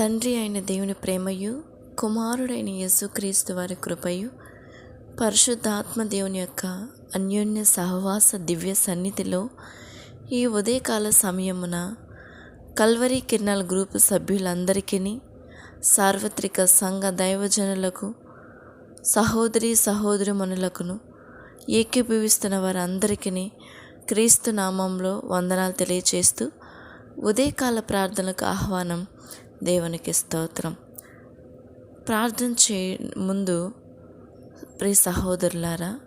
తండ్రి అయిన దేవుని ప్రేమయు కుమారుడైన యేసుక్రీస్తు వారి కృపయు పరిశుద్ధాత్మ దేవుని యొక్క అన్యోన్య సహవాస దివ్య సన్నిధిలో ఈ ఉదయకాల సమయమున కల్వరి కిరణాల గ్రూపు సభ్యులందరికీ సార్వత్రిక సంఘ దైవజనులకు సహోదరి సహోదరిమణులకును ఏకీభవిస్తున్న వారందరికీ క్రీస్తు నామంలో వందనాలు తెలియచేస్తూ ఉదయకాల ప్రార్థనలకు ఆహ్వానం దేవునికి స్తోత్రం. ప్రార్థన చే ముందు ప్రియ సహోదరులారా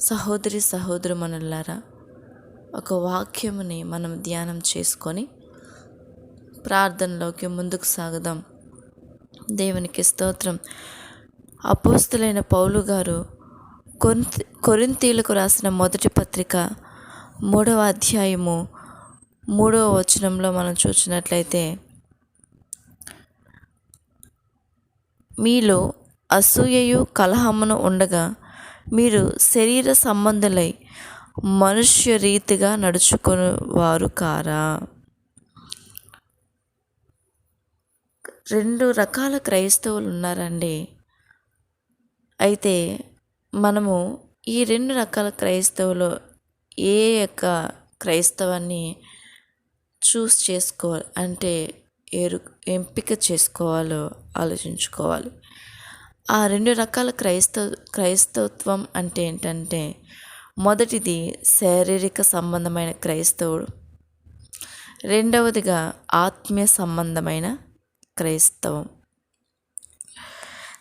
సహోదరి సహోదరుమనులారా ఒక వాక్యముని మనం ధ్యానం చేసుకొని ప్రార్థనలోకి ముందుకు సాగుదాం. దేవునికి స్తోత్రం. అపోస్తులైన పౌలు గారు కొరింత కొరింతీలకు రాసిన మొదటి పత్రిక మూడవ అధ్యాయము మూడవ వచనంలో మనం చూసినట్లయితే మీలో అసూయయు కలహమును ఉండగా మీరు శరీర సంబంధులై మనుష్య రీతిగా నడుచుకునేవారు కారా? రెండు రకాల క్రైస్తవులు ఉన్నారండి. అయితే మనము ఈ రెండు రకాల క్రైస్తవులు ఏ యొక్క క్రైస్తవాన్ని చూస్ చేసుకోవాలి అంటే ఏరు ఎంపిక చేసుకోవాలో ఆలోచించుకోవాలి. ఆ రెండు రకాల క్రైస్తవ క్రైస్తవత్వం అంటే ఏంటంటే మొదటిది శారీరక సంబంధమైన క్రైస్తవుడు రెండవదిగా ఆత్మీయ సంబంధమైన క్రైస్తవం.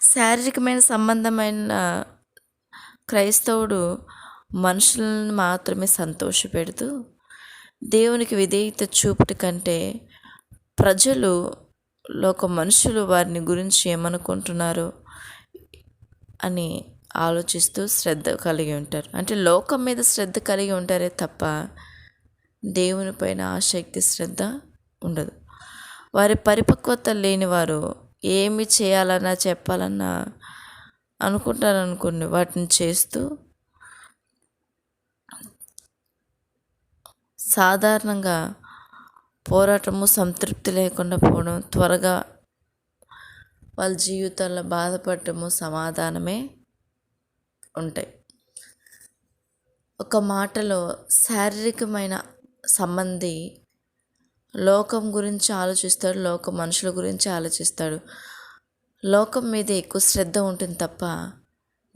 శారీరకమైన సంబంధమైన క్రైస్తవుడు మనుషులను మాత్రమే సంతోషపెడుతూ దేవునికి విధేయత చూపుట కంటే ప్రజలు లోక మనుషులు వారిని గురించి ఏమనుకుంటున్నారు అని ఆలోచిస్తూ శ్రద్ధ కలిగి ఉంటారు. అంటే లోకం మీద శ్రద్ధ కలిగి ఉంటారే తప్ప దేవుని పైన ఆసక్తి శ్రద్ధ ఉండదు. వారి పరిపక్వత లేని వారు ఏమి చేయాలన్నా చెప్పాలన్నా అనుకుంటారు అనుకోండి వాటిని చేస్తూ సాధారణంగా పోరాటము సంతృప్తి లేకుండా పోవడం త్వరగా వాళ్ళ జీవితాల్లో బాధపడటము సమాధానమే ఉంటాయి. ఒక మాటలో శారీరకమైన సంబంధి లోకం గురించి ఆలోచిస్తాడు లోక మనుషుల గురించి ఆలోచిస్తాడు. లోకం మీద ఎక్కువ శ్రద్ధ ఉంటుంది తప్ప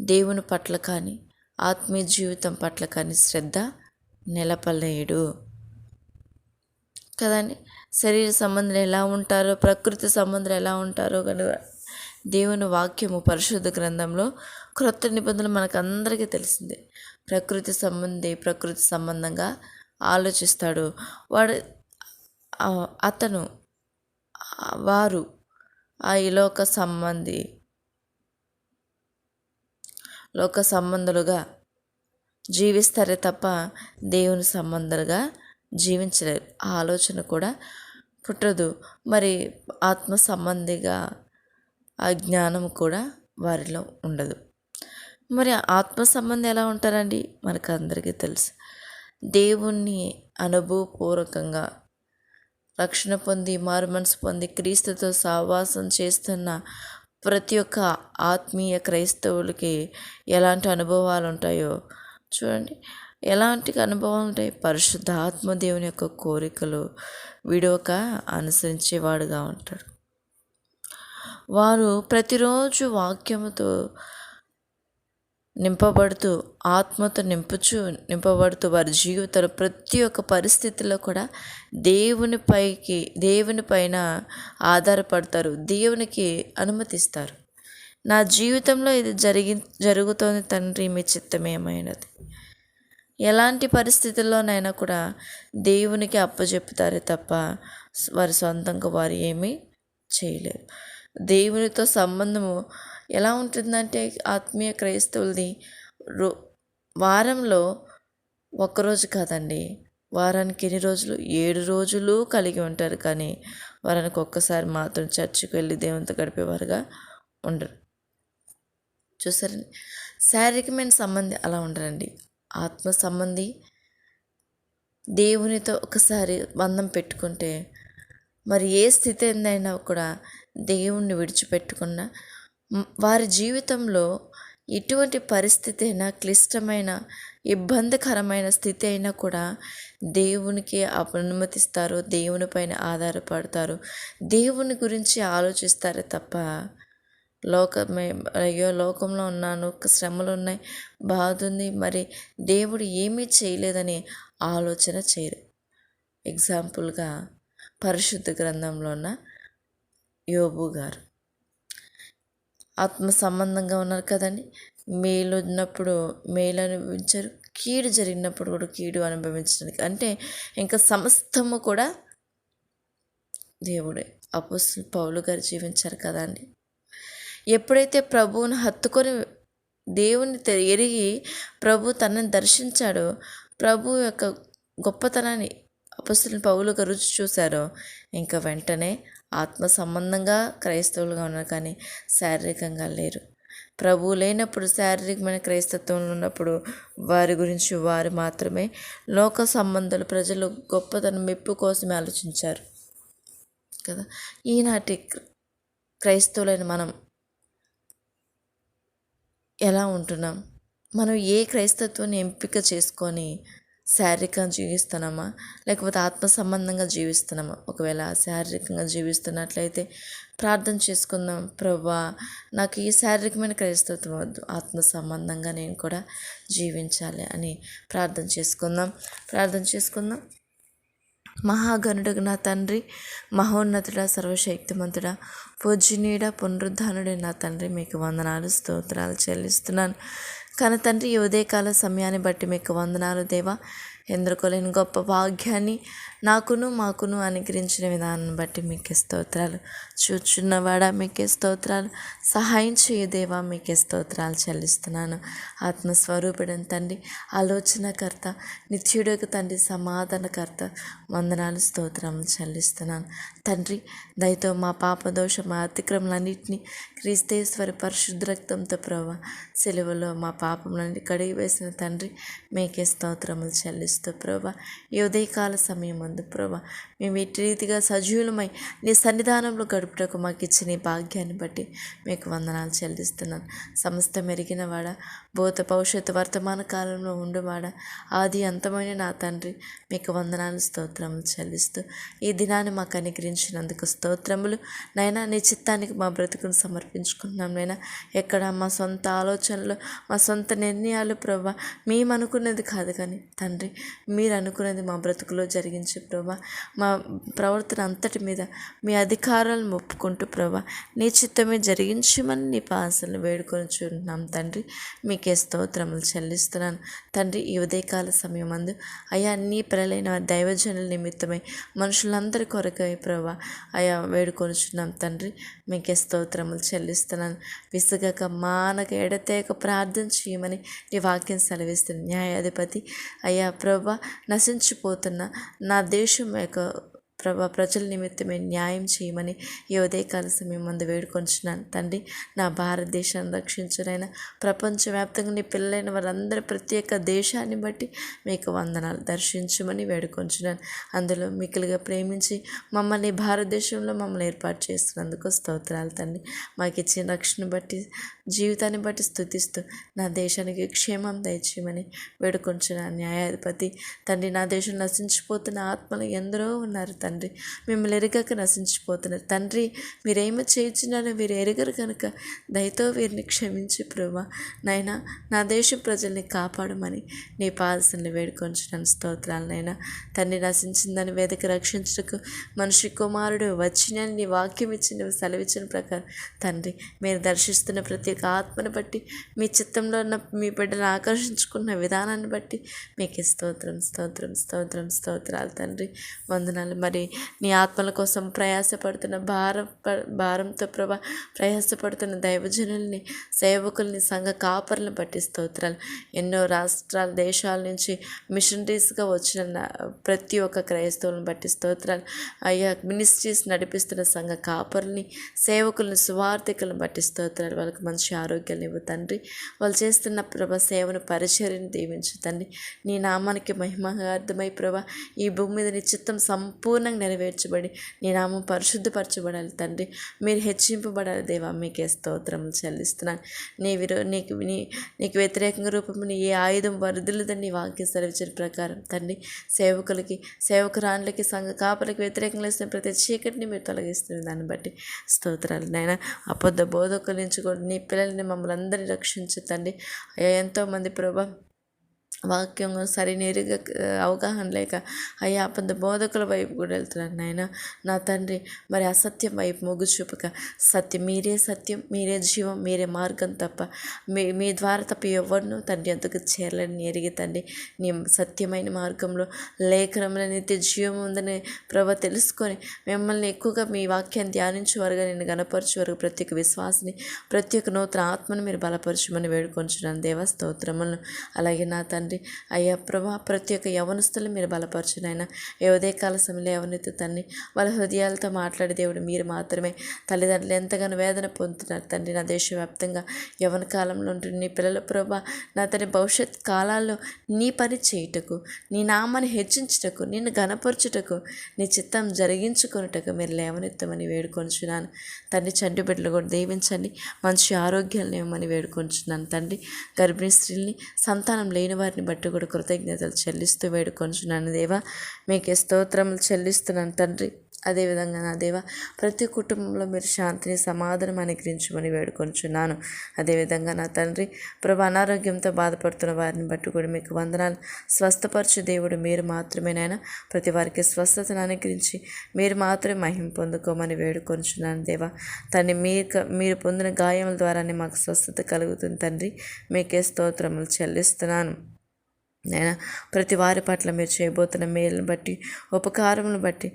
దేవుని పట్ల కానీ ఆత్మీయ జీవితం పట్ల కానీ శ్రద్ధ నిలపలేడు. కదండి. శరీర సంబంధులు ఎలా ఉంటారో ప్రకృతి సంబంధులు ఎలా ఉంటారో కనుక దేవుని వాక్యము పరిశుద్ధ గ్రంథంలో క్రొత్త నిబంధనలు మనకు అందరికీ తెలిసిందే. ప్రకృతి సంబంధి ప్రకృతి సంబంధంగా ఆలోచిస్తాడు. వాడు అతను వారు ఆ లోక సంబంధి లోక సంబంధులుగా జీవిస్తారే తప్ప దేవుని సంబంధాలుగా జీవించలేరు ఆ ఆలోచన కూడా పుట్టదు. మరి ఆత్మ సంబంధిగా ఆ జ్ఞానం కూడా వారిలో ఉండదు. మరి ఆత్మ సంబంధం ఎలా ఉంటారండి? మనకు అందరికీ తెలుసు. దేవుణ్ణి అనుభవపూర్వకంగా రక్షణ పొంది మారు మనసు పొంది క్రీస్తుతో సహవాసం చేస్తున్న ప్రతి ఒక్క ఆత్మీయ క్రైస్తవులకి ఎలాంటి అనుభవాలు ఉంటాయో చూడండి. ఎలాంటి అనుభవాలు ఉంటాయి? పరిశుద్ధ ఆత్మదేవుని యొక్క కోరికలు విడవక అనుసరించేవాడుగా ఉంటాడు వారు ప్రతిరోజు వాక్యముతో నింపబడుతూ ఆత్మతో నింపుచు నింపబడుతూ వారి జీవితంలో ప్రతి ఒక్క పరిస్థితిలో కూడా దేవుని పైకి దేవుని పైన ఆధారపడతారు. దేవునికి అనుమతిస్తారు. నా జీవితంలో ఇది జరిగి జరుగుతోంది తండ్రి మీ చిత్తమేమైనది ఎలాంటి పరిస్థితుల్లోనైనా కూడా దేవునికి అప్పచెప్తారే తప్ప వారి సొంతంగా వారు ఏమీ చేయలేరు. దేవునితో సంబంధము ఎలా ఉంటుందంటే ఆత్మీయ క్రైస్తవులది రో వారంలో ఒక్కరోజు కాదండి. వారానికి ఎన్ని రోజులు? ఏడు రోజులు కలిగి ఉంటారు కానీ వారానికి ఒక్కసారి మాత్రం చర్చికి వెళ్ళి దేవునితో గడిపేవారుగా ఉండరు. చూసారండి? శారీరకమైన సంబంధి అలా ఉండరండి. ఆత్మ సంబంధి దేవునితో ఒకసారి బంధం పెట్టుకుంటే మరి ఏ స్థితి ఏందైనా కూడా దేవుణ్ణి విడిచిపెట్టుకున్న వారి జీవితంలో ఎటువంటి పరిస్థితి అయినా క్లిష్టమైన ఇబ్బందికరమైన స్థితి అయినా కూడా దేవునికి అనుమతిస్తారు దేవుని పైన ఆధారపడతారు దేవుని గురించి ఆలోచిస్తారే తప్ప లోకమే అయ్యో లోకంలో ఉన్నాను శ్రమలు ఉన్నాయి బాధ ఉంది మరి దేవుడు ఏమీ చేయలేదని ఆలోచన చేయరు. ఎగ్జాంపుల్గా పరిశుద్ధ గ్రంథంలో ఉన్న యోబు గారు. ఆత్మ సంబంధంగా ఉన్నారు కదండి. మేలు ఉన్నప్పుడు మేలు అనుభవించారు కీడు జరిగినప్పుడు కూడా కీడు అనుభవించడానికి. అంటే ఇంకా సమస్తము కూడా దేవుడే. అపోస్తులు పౌలు గారు జీవించారు కదండి. ఎప్పుడైతే ప్రభువును హత్తుకొని దేవుని ఎరిగి ప్రభు తనని దర్శించాడో ప్రభు యొక్క గొప్పతనాన్ని అపస్తుల పౌలుగా రుచి చూశారో ఇంకా వెంటనే ఆత్మ సంబంధంగా క్రైస్తవులుగా ఉన్నారు కానీ శారీరకంగా లేరు. ప్రభు లేనప్పుడు శారీరకమైన క్రైస్తత్వంలో ఉన్నప్పుడు వారి గురించి వారు మాత్రమే లోక సంబంధాలు ప్రజలు గొప్పతనం మెప్పు కోసమే ఆలోచించారు కదా. ఈనాటి క్రైస్తవులైన మనం ఎలా ఉంటున్నాం? మనం ఏ క్రైస్తత్వాన్ని ఎంపిక చేసుకొని శారీరకంగా జీవిస్తున్నామా? లేకపోతే ఆత్మ సంబంధంగా జీవిస్తున్నామా? ఒకవేళ శారీరకంగా జీవిస్తున్నట్లయితే ప్రార్థన చేసుకుందాం. ప్రభా నాకు ఈ శారీరకమైన క్రైస్తత్వం వద్దు. ఆత్మ సంబంధంగా నేను కూడా జీవించాలి అని ప్రార్థన చేసుకుందాం. ప్రార్థన చేసుకుందాం. మహాగణుడు నా తండ్రి మహోన్నతుడ సర్వశక్తిమంతుడా పూజనీయుడ పునరుద్ధానుడే నా తండ్రి మీకు వందనాలు స్తోత్రాలు చెల్లిస్తున్నాను. కానీ తండ్రి ఈ ఉదయకాల సమయాన్ని బట్టి మీకు వందనాలు దేవా. ఎందుకోలేని గొప్ప భాగ్యాన్ని నాకును మాకును అనుగ్రహించిన విధానం బట్టి మీకే స్తోత్రాలు. చూచున్నవాడా మీకే స్తోత్రాలు. సహాయం చేయ దేవా మీకే స్తోత్రాలు చెల్లిస్తున్నాను. ఆత్మస్వరూపుడని తండ్రి ఆలోచనకర్త నిత్యుడకు తండ్రి సమాధానకర్త వందనాలు స్తోత్రం చెల్లిస్తున్నాను. తండ్రి దయతో మా పాపదోష మా అతిక్రమలన్నింటినీ క్రీస్తేశ్వరి పరిశుద్ధ రక్తంతో ప్రభా సెలవులో మా పాపములన్నీ కడిగి వేసిన తండ్రి మీకే స్తోత్రములు చెల్లిస్తూ ప్రభా ఈ ఉదయకాల సమయం నందు ప్రభా మేము ఇటు రీతిగా సజీవులమై నీ సన్నిధానంలో గడుపుటకు మాకు ఇచ్చిన ఈ భాగ్యాన్ని బట్టి మీకు వందనాలు చెల్లిస్తున్నాను. సమస్త మెరిగిన వాడ భూత భవిష్యత్తు వర్తమాన కాలంలో ఉండువాడ ఆది అంతమైన నా తండ్రి మీకు వందనాలు స్తోత్రములు చెల్లిస్తూ ఈ దినాన్ని మాకు అనుగ్రహించినందుకు స్తోత్రములు. నైనా నీ చిత్తానికి మా బ్రతుకును సమర్పించుకున్నాం నైనా. ఎక్కడ మా సొంత ఆలోచనలు మా సొంత నిర్ణయాలు ప్రభా మేము అనుకున్నది కాదు కానీ తండ్రి మీరు అనుకున్నది మా బ్రతుకులో జరిగించు ప్రభా మా ప్రవర్తన అంతటి మీద మీ అధికారాలను ఒప్పుకుంటూ ప్రభా నీ చిత్తమే జరిగించమని నీ పాసలను వేడుకొని చూంటున్నాం తండ్రి. మీకే స్తోత్రములు చెల్లిస్తున్నాను. తండ్రి ఈ ఉదయకాల సమయం అందు అయ్యా నీ ప్రలైన దైవజనుల నిమిత్తమై మనుషులందరి కొరకై ప్రభా అయా వేడుకొనుచున్నాం తండ్రి. మీకే స్తోత్రములు చెల్లిస్తున్నాను. విసుగక మానక ఎడతేక ప్రార్థన చేయమని నీ వాక్యం సెలవిస్తుంది న్యాయాధిపతి. అయ్యా ప్రభా నశించిపోతున్న నా దేశం యొక్క ప్రభా ప్రజల నిమిత్తమే న్యాయం చేయమని ఈ ఉదయకాల సమయం ముందు వేడుకొంచున్నాను. తండ్రి నా భారతదేశాన్ని రక్షించునైనా ప్రపంచవ్యాప్తంగా నీ పిల్లలైన వారందరి ప్రత్యేక దేశాన్ని బట్టి మీకు వందనాలు దర్శించమని వేడుకొంచున్నాను. అందులో మిక్కులుగా ప్రేమించి మమ్మల్ని భారతదేశంలో మమ్మల్ని ఏర్పాటు చేస్తున్నందుకు స్తోత్రాలు తండ్రి. మాకు ఇచ్చిన రక్షణ బట్టి జీవితాన్ని బట్టి స్థుతిస్తూ నా దేశానికి క్షేమం దయచేయమని వేడుకొంచున్నాను. న్యాయాధిపతి తండ్రి నా దేశం నశించిపోతున్న ఆత్మలు ఎందరో ఉన్నారు తండ్రి. తండ్రి. మిమ్మల్ని ఎరగక నశించిపోతున్నారు. తండ్రి మీరేమి చేయించినారో వీరు ఎరగరు కనుక దయతో వీరిని క్షమించి ప్రభా. నైనా నా దేశం ప్రజల్ని కాపాడమని నీ పాదశని వేడుకొంచడం స్తోత్రాలు నైనా తండ్రి నశించిందని వేదిక రక్షించుటకు మనిషి కుమారుడు వచ్చినని నీ వాక్యం ఇచ్చిన సెలవిచ్చిన ప్రకారం తండ్రి మీరు దర్శిస్తున్న ప్రతి ఒక్క ఆత్మను బట్టి మీ చిత్తంలో ఉన్న మీ బిడ్డను ఆకర్షించుకున్న విధానాన్ని బట్టి మీకు స్తోత్రం స్తోత్రం స్తోత్రం స్తోత్రాలు తండ్రి. వందనాలు. మరి నీ ఆత్మల కోసం ప్రయాసపడుతున్న భారం ప- భారంతో ప్రభా ప్రయాసపడుతున్న దైవజనుల్ని సేవకుల్ని సంఘ కాపర్లను బట్టి స్తోత్రాలు. ఎన్నో రాష్ట్రాల దేశాల నుంచి మిషనరీస్గా వచ్చిన ప్రతి ఒక్క క్రైస్తవులను బట్టి స్తోత్రాలు. అయ్యా మినిస్ట్రీస్ నడిపిస్తున్న సంఘ కాపర్ని సేవకుల్ని సువార్థికులను బట్టి స్తోత్రాలు. వాళ్ళకి మంచి ఆరోగ్యాలు ఇవ్వు తండ్రి. వాళ్ళు చేస్తున్న ప్రభ సేవను పరిచర్యను దీవించు తండ్రి. నీ నామానికి మహిమార్థమై ప్రభ ఈ భూమి మీద నీ చిత్తం సంపూర్ణంగా సంపూర్ణంగా నెరవేర్చబడి నీ నామం పరిశుద్ధపరచబడాలి తండ్రి. మీరు హెచ్చింపబడాలి దేవా మీకే స్తోత్రం చెల్లిస్తున్నాను. నీ విరో నీకు నీ నీకు వ్యతిరేకంగా రూపముని ఏ ఆయుధం వరదలదని నీ వాక్య సెలవిచ్చిన ప్రకారం తండ్రి. సేవకులకి సేవకురాళ్ళకి సంఘ కాపలకి వ్యతిరేకంగా ఇస్తున్న ప్రతి చీకటిని మీరు తొలగిస్తున్న దాన్ని బట్టి స్తోత్రాలు. నాయన అబద్ధ బోధకుల నుంచి కూడా నీ పిల్లల్ని మమ్మల్ని అందరినీ రక్షించు తండ్రి. ఎంతోమంది ప్రభా వాక్యం సరినేరుగా అవగాహన లేక అయ్యా అబద్ధ బోధకుల వైపు కూడా వెళ్తున్నాను నాయన. నా తండ్రి మరి అసత్యం వైపు మొగ్గు చూపక సత్యం మీరే సత్యం మీరే జీవం మీరే మార్గం తప్ప మీ మీ ద్వారా తప్ప ఎవరినూ తండ్రి ఎంతకు చేరలేని ఎరిగి తండ్రి. నీ సత్యమైన మార్గంలో లేఖనంలో నిత్య జీవం ఉందని ప్రభ తెలుసుకొని మిమ్మల్ని ఎక్కువగా మీ వాక్యాన్ని ధ్యానించే వరకు నేను గనపరచే వరకు ప్రతి ఒక్క విశ్వాసని ప్రతి ఒక్క నూతన ఆత్మను మీరు బలపరచమని వేడుకొంచున్నాను. దేవస్తోత్రములను అలాగే నా తండ్రి అయ్యా ప్రభా ప్రతి ఒక్క యవనస్తులు మీరు బలపరచునైనా ఏ ఉదయకాల సమయంలో యవనెత్తు తండ్రి వాళ్ళ హృదయాలతో మాట్లాడే దేవుడు మీరు మాత్రమే. తల్లిదండ్రులు ఎంతగానో వేదన పొందుతున్నారు తండ్రి. నా దేశవ్యాప్తంగా యవన కాలంలో ఉంటుంది నీ పిల్లల ప్రభా నా తండ్రి భవిష్యత్ కాలాల్లో నీ పని చేయుటకు నీ నామాన్ని హెచ్చించుటకు నిన్ను గనపరచుటకు నీ చిత్తం జరిగించుకొనుటకు మీరు లేవనెత్తమని వేడుకొనుచున్నాను. తండ్రి చంటి బిడ్డలు కూడా దీవించండి. మంచి ఆరోగ్యాలను ఇవ్వమని వేడుకొంచున్నాను తండ్రి. గర్భిణీ స్త్రీల్ని సంతానం లేని వారిని బట్టి కూడా కృతజ్ఞతలు చెల్లిస్తూ వేడుకొంచున్నాను దేవా. మీకే స్తోత్రములు చెల్లిస్తున్నాను తండ్రి. అదేవిధంగా నా దేవ ప్రతి కుటుంబంలో మీరు శాంతిని సమాధానం అనుగ్రహించమని వేడుకొంచున్నాను. అదేవిధంగా నా తండ్రి ప్రభు అనారోగ్యంతో బాధపడుతున్న వారిని బట్టి కూడా మీకు వందనాలు. స్వస్థపరచు దేవుడు మీరు మాత్రమేనైనా ప్రతి వారికి స్వస్థతను అనుగ్రహించి మీరు మాత్రమే మహిం పొందుకోమని వేడుకొంచున్నాను దేవా. తండ్రి మీకు మీరు పొందిన గాయముల ద్వారానే మాకు స్వస్థత కలుగుతుంది తండ్రి. మీకే స్తోత్రములు చెల్లిస్తున్నాను. నేను ప్రతి వారి పట్ల మీరు చేయబోతున్న మేలును బట్టి ఉపకారములు బట్టి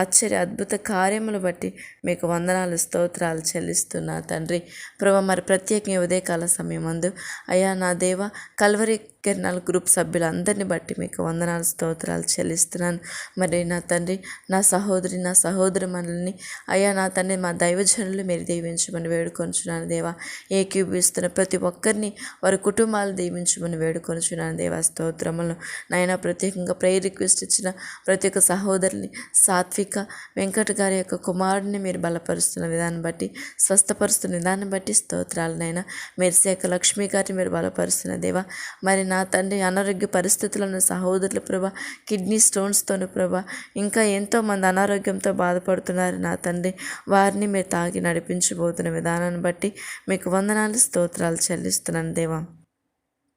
ఆశ్చర్య అద్భుత కార్యములు బట్టి మీకు వందనాలు స్తోత్రాలు చెల్లిస్తున్నా తండ్రి. ప్రభు మరి ప్రత్యేకంగా ఉదయకాల సమయం అందు అయ్యా నా దేవ కల్వరి కిరణాల గ్రూప్ సభ్యులందరినీ బట్టి మీకు వందనాలు స్తోత్రాలు చెల్లిస్తున్నాను. మరి నా తండ్రి నా సహోదరి నా సహోదరి మనల్ని అయ్యా నా తండ్రి మా దైవజనులు మీరు దీవించమని వేడుకొంచున్నాను దేవా. ఏకీభవిస్తున్న ప్రతి ఒక్కరిని వారి కుటుంబాలు దీవించమని వేడుకొనిచున్నాను దేవా. స్తోత్రములను నాయన ప్రత్యేకంగా ప్రేయర్ రిక్వెస్ట్ ఇచ్చిన ప్రతి ఒక్క సహోదరుని సాత్విక వెంకట గారి యొక్క కుమారుడిని మీరు బలపరుస్తున్న విధానం బట్టి స్వస్థపరుస్తున్న విధానం బట్టి స్తోత్రాలనైనా మెరిసేక లక్ష్మీ గారిని మీరు బలపరుస్తున్న దేవా. మరి నా నా తండ్రి అనారోగ్య పరిస్థితులను సహోదరులు ప్రభా కిడ్నీ స్టోన్స్తోను ప్రభా ఇంకా ఎంతోమంది అనారోగ్యంతో బాధపడుతున్నారు నా తండ్రి. వారిని మీరు తాగి నడిపించబోతున్న విధానాన్ని బట్టి మీకు వందనాలు స్తోత్రాలు చెల్లిస్తున్నాను దేవా.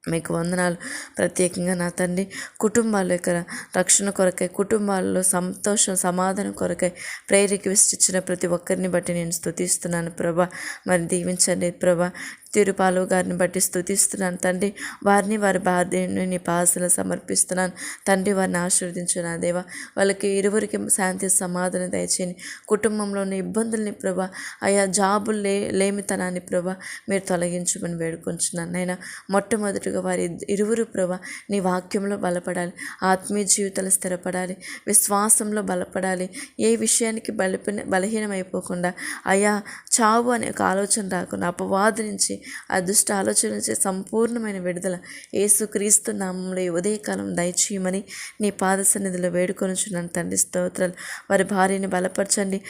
మీకు వందనాలు. ప్రత్యేకంగా నా తండ్రి కుటుంబాల యొక్క రక్షణ కొరకై కుటుంబాల్లో సంతోషం సమాధానం కొరకై ప్రేరేకి ఇచ్చిన ప్రతి ఒక్కరిని బట్టి నేను స్తుతిస్తున్నాను ప్రభా. మరి దీవించండి ప్రభా. తిరుపాలు గారిని బట్టి స్థుతిస్తున్నాను తండ్రి వారిని వారి భార్యని నీ పాసలు సమర్పిస్తున్నాను. తండ్రి వారిని ఆశీర్వదించు నా దేవా. వాళ్ళకి ఇరువురికి శాంతి సమాధానం దయచేయండి. కుటుంబంలోని ఇబ్బందుల్ని ప్రభా ఆయా జాబులు లే లేమితనాన్ని ప్రభా మీరు తొలగించమని వేడుకొంచున్నాను. నైనా మొట్టమొదటిగా వారి ఇరువురు ప్రభా నీ వాక్యంలో బలపడాలి. ఆత్మీయ జీవితాలు స్థిరపడాలి. విశ్వాసంలో బలపడాలి. ఏ విషయానికి బలప బలహీనమైపోకుండా అయా చావు అనే ఒక ఆలోచన రాకుండా అపవాదు నుంచి అదృష్ట ఆలోచన నుంచి సంపూర్ణమైన విడుదల. ఏసుక్రీస్తు నామంలో ఉదయకాలం దయచేయమని నీ పాద సన్నిధిలో వేడుకొనుచున్నాను తండ్రి స్తోత్రాలు. వారి భార్యని బలపరచండి.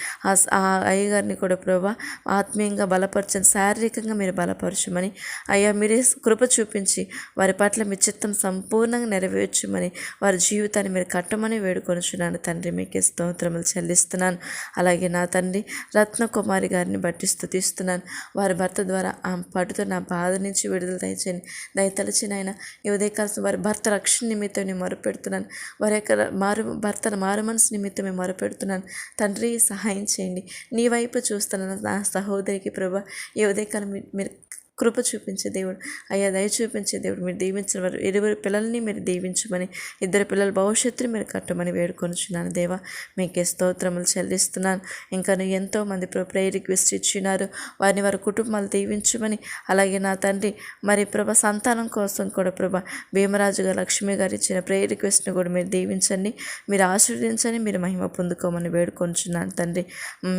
ఆ అయ్యగారిని కూడా ప్రభా ఆత్మీయంగా బలపరచండి. శారీరకంగా మీరు బలపరచమని. అయ్యా మీరే కృప చూపించి వారి పట్ల మీ చిత్తం సంపూర్ణంగా నెరవేర్చమని వారి జీవితాన్ని మీరు కట్టమని వేడుకొనుచున్నాను తండ్రి. మీకే స్తోత్రములు చెల్లిస్తున్నాను. అలాగే నా తండ్రి రత్నకుమారి గారిని బట్టి స్థుతిస్తున్నాను వారి భర్త ద్వారా ఆ పట్టుతో నా బాధ నుంచి విడుదల దయచేయండి దయతలచిన ఆయన ఈ ఉదయకాలం వారి భర్త రక్షణ నిమిత్తం నేను మొరపెడుతున్నాను. వారి యొక్క మారు భర్త మారు మనసు నిమిత్తం మేము మొరపెడుతున్నాను. తండ్రి సహాయం చేయండి. నీ వైపు చూస్తున్నాను నా సహోదరికి ప్రభా ఈ ఉదయకాలం మీరు కృప చూపించే దేవుడు. అయ్యా దయ చూపించే దేవుడు. మీరు దీవించిన వారు ఇరువురు పిల్లల్ని మీరు దీవించమని ఇద్దరు పిల్లల భవిష్యత్తుని మీరు కట్టమని వేడుకొనిచున్నాను దేవా. మీకే స్తోత్రములు చెల్లిస్తున్నాను. ఇంకా ఎంతో మంది ప్రేయర్ రిక్వెస్ట్ ఇచ్చినారు. వారిని వారి కుటుంబాలు దీవించమని అలాగే నా తండ్రి మరి ప్రభ సంతానం కోసం కూడా ప్రభ భీమరాజు గారు లక్ష్మి గారు ఇచ్చిన ప్రేయర్ రిక్వెస్ట్ని కూడా మీరు దీవించండి. మీరు ఆశీర్వదించండి మీరు మహిమ పొందుకోమని వేడుకొంచున్నాను తండ్రి.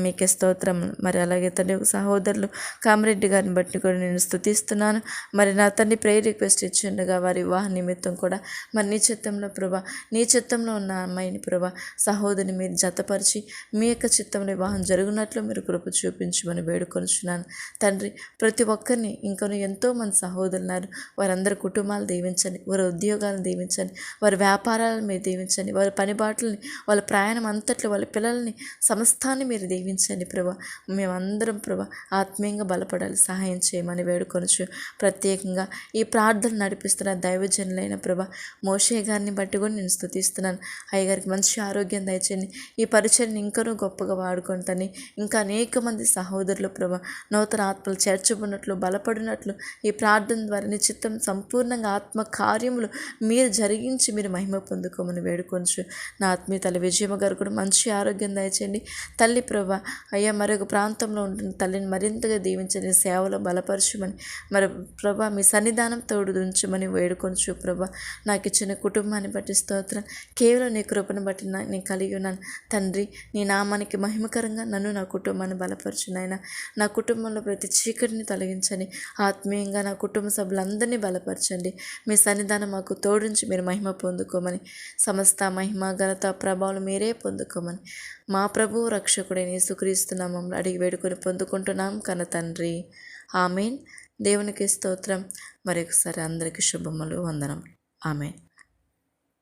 మీకే స్తోత్రం మరి అలాగే తండ్రి ఒక సహోదరులు కామరెడ్డి గారిని బట్టి కూడా నేను స్థుతిస్తున్నాను. మరి నా తండ్రి ప్రేయర్ రిక్వెస్ట్ ఇచ్చిండగా వారి వివాహ నిమిత్తం కూడా మరి నీ చిత్తంలో ప్రభా నీ చిత్తంలో ఉన్న అమ్మాయిని ప్రభా సహోదరిని మీరు జతపరిచి మీ యొక్క చిత్తంలో వివాహం జరుగునట్లు మీరు కృప చూపించమని వేడుకొనుచున్నాను. తండ్రి ప్రతి ఒక్కరిని ఇంకొన ఎంతోమంది సహోదరులు ఉన్నారు. వారందరి కుటుంబాలు దీవించండి వారి ఉద్యోగాలను దీవించండి వారి వ్యాపారాలను మీరు దీవించండి వారి పనిబాట్లని వాళ్ళ ప్రయాణం అంతట్లో వాళ్ళ పిల్లల్ని సమస్తాన్ని మీరు దీవించండి ప్రభా. మేమందరం ప్రభా ఆత్మీయంగా బలపడాలి సహాయం చేయమని వేడుకొనచ్చు ప్రత్యేకంగా ఈ ప్రార్థన నడిపిస్తున్న దైవజనులైన ప్రభ మోషే గారిని బట్టి కూడా నేను స్థుతిస్తున్నాను అయ్యగారికి మంచి ఆరోగ్యం దయచేయండి. ఈ పరిచయం ఇంకనూ గొప్పగా వాడుకుంటాను ఇంకా అనేక మంది సహోదరులు ప్రభ నూతన ఆత్మలు చేర్చబడినట్లు బలపడినట్లు ఈ ప్రార్థన ద్వారా నిశ్చితం సంపూర్ణంగా ఆత్మ కార్యములు మీరు జరిగించి మీరు మహిమ పొందుకోమని వేడుకొనచ్చు నా ఆత్మీయ తల్లి విజయమ్మ గారు కూడా మంచి ఆరోగ్యం దయచేయండి. తల్లి ప్రభా అయ్యా మరొక ప్రాంతంలో ఉంటున్న తల్లిని మరింతగా దీవించండి సేవలో బలపరచు ఉంచమని. మరి ప్రభా మీ సన్నిధానం తోడు ఉంచమని వేడుకొంచు ప్రభా నాకు ఇచ్చిన కుటుంబాన్ని బట్టి స్తోత్రం. కేవలం నీ కృపను బట్టి నేను కలిగి ఉన్నాను. తండ్రి నీ నామానికి మహిమకరంగా నన్ను నా కుటుంబాన్ని బలపరచు నాయన. నా కుటుంబంలో ప్రతి చీకటిని తొలగించండి. ఆత్మీయంగా నా కుటుంబ సభ్యులందరినీ బలపరచండి. మీ సన్నిధానం మాకు తోడుంచి మీరు మహిమ పొందుకోమని. సమస్త మహిమ ఘనత ప్రభావం మీరే పొందుకోమని. మా ప్రభు రక్షకుడైన సుక్రీస్తున్నామని అడిగి వేడుకొని పొందుకుంటున్నాం. కన తండ్రి. ఆమెన్. దేవునికి స్తోత్రం. మరొకసారి అందరికీ శుభములు వందనం ఆమెన్.